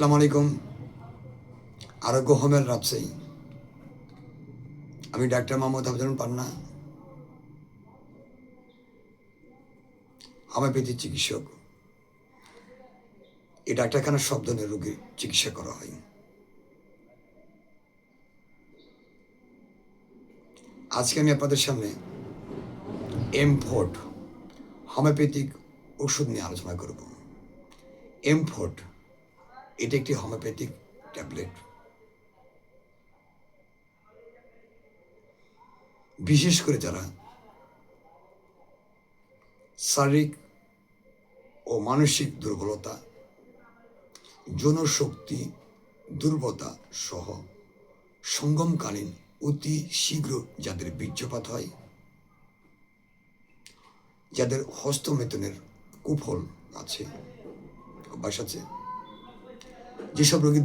আসসালামু আলাইকুম। আরোগ্য হোমের রাজশাহী। আমি ডাক্তার মোহাম্মদ হাফিজুর পান্না। হোমিওপ্যাথি চিকিৎসক। এই ডাক্তারখানার সব ধরনের রোগীর চিকিৎসা করা হয়। আজকে আমি আপনাদের সামনে এমফোর্ট হোমিওপ্যাথিক ওষুধ নিয়ে আলোচনা করব। এমফোর্ট এটি একটি হোমিওপ্যাথিক ট্যাবলেট বিশেষ করে যারা শারীরিক ও মানসিক দুর্বলতা, যৌনশক্তি দুর্বলতা সহ সঙ্গমকালীন অতি শীঘ্র যাদের বীর্যপাত হয়, যাদের হস্তমেতনের কুফল আছে, অভ্যাস আছে যেসব রোগী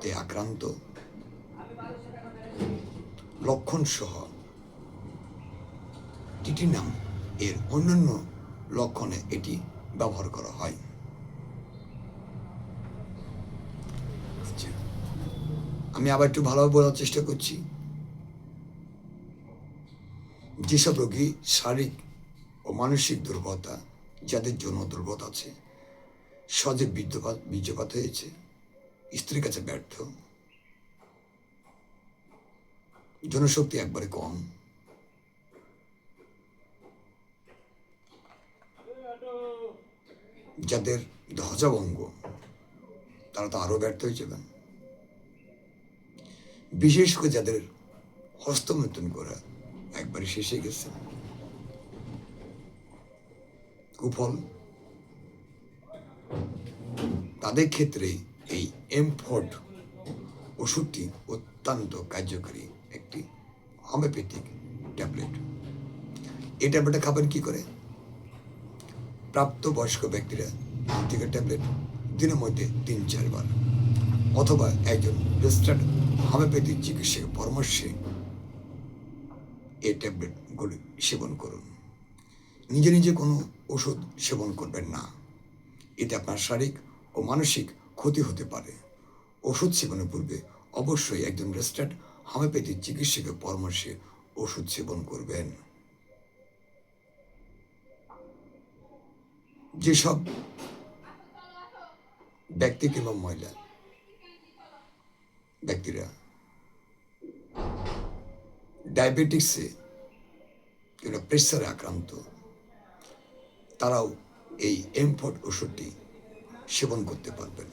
তে আক্রান্ত লক্ষণ সহ টিটিনাম এর অন্যান্য লক্ষণে এটি ব্যবহার করা হয়। আচ্ছা, আমি আবার একটু ভালোভাবে বলার চেষ্টা করছি। যেসব রোগী শারীরিক ও মানসিক দুর্বলতা যাদের জন্য দুর্বলতা আছে সহজে বীর্যপাত বীর্যপাত হয়েছে। স্ত্রীর কাছে ব্যর্থ। জনশক্তি একবারে কম। যাদের ধ্বজাভঙ্গ, তারা তো আরও ব্যর্থ হয়ে যাবেন। বিশেষ করে যাদের হস্তমৈথুন করা একবারে শেষে গেছে। কুফল তাদের ক্ষেত্রে এই এমফোর্ড ওষুধটি অত্যন্ত কার্যকরী একটি হোমিওপ্যাথিক ট্যাবলেট। এই ট্যাবলেটটা খাবেন কী করে? প্রাপ্তবয়স্ক ব্যক্তিরা থেকে ট্যাবলেট দিনের মধ্যে তিন, চারবার অথবা একজন রেজিস্টার্ড হোমিওপ্যাথিক চিকিৎসকের পরামর্শে এই ট্যাবলেটগুলি সেবন করুন। নিজে নিজে কোনো ওষুধ সেবন করবেন না। এতে আপনার শারীরিক ও মানসিক ক্ষতি হতে পারে। ওষুধ সেবনের পূর্বে অবশ্যই একজন রেজিস্টার্ড হোমিওপ্যাথি চিকিৎসকের পরামর্শে ওষুধ সেবন করবেন। যেসব ব্যক্তি কিংবা মহিলা, ব্যক্তিরা ডায়াবেটিক্সে কিংবা প্রেসারে আক্রান্ত, তারাও এই এমফোর্ট ওষুধটি সেবন করতে পারবেন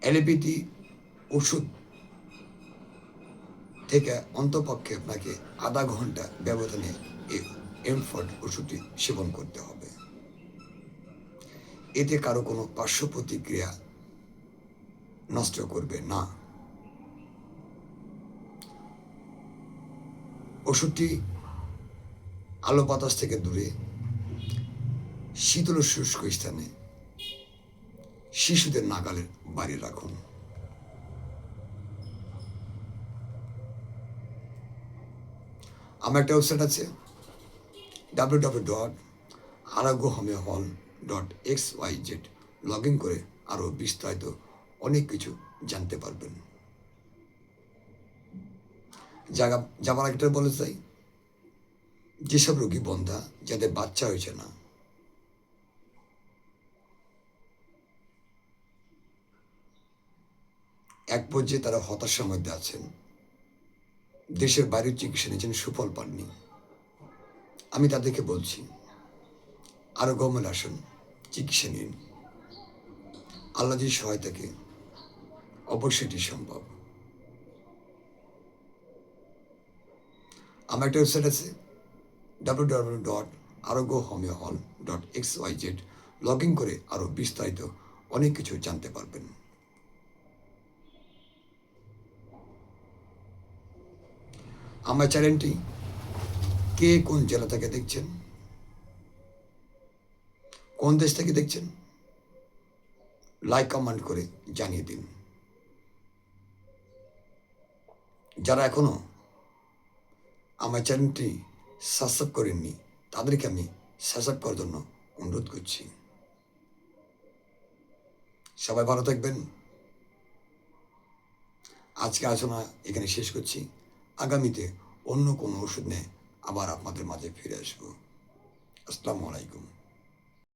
অ্যালোপ্যাথি ওষুধ থেকে অন্তপক্ষে আপনাকে আধা ঘণ্টা ব্যবধানে এই ওষুধটি সেবন করতে হবে। এতে কারও কোনো পার্শ্ব প্রতিক্রিয়া নষ্ট করবে না। ওষুধটি আলো বাতাস থেকে দূরে শীতল শুষ্ক স্থানে শিশুদের নাগালের বাড়ি রাখুন। আমার একটা ওয়েবসাইট আছে W W dot Arogya homeo hall dot X Y Z log in করে আরও বিস্তারিত অনেক কিছু জানতে পারবেন। জায়গা যাবার একটা বলে চাই, যেসব রোগী বন্ধা, যাদের বাচ্চা হয়েছে না এক পর্যায়ে তারা হতাশার মধ্যে আছেন। দেশের বাইরের চিকিৎসা নিয়েছেন সুফল পাননি। আমি তাদেরকে বলছি, আরও গমন আসুন, চিকিৎসা নিন। আল্লাহ যে সহায়তাকে অবশ্যই এটি সম্ভব। আমার একটা ওয়েবসাইট আছে W W dot Arogya homeo hall dot X Y Z log in করে আরও বিস্তারিত অনেক কিছু জানতে পারবেন। আমার চ্যানেলটি কে কোন জেলা থেকে দেখছেন? কোন দেশ থেকে দেখছেন? লাইক কমেন্ট করে জানিয়ে দিন। যারা এখনও আমার চ্যানেলটি সাবস্ক্রাইব করেননি, তাদেরকে আমি সাবস্ক্রাইব করার জন্য অনুরোধ করছি। সবাই ভালো থাকবেন। আজকে আলোচনা এখানে শেষ করছি। আগামীতে অন্য কোনো ওষুধ নিয়ে আবার আপনাদের মাঝে ফিরে আসব। আসসালামু আলাইকুম।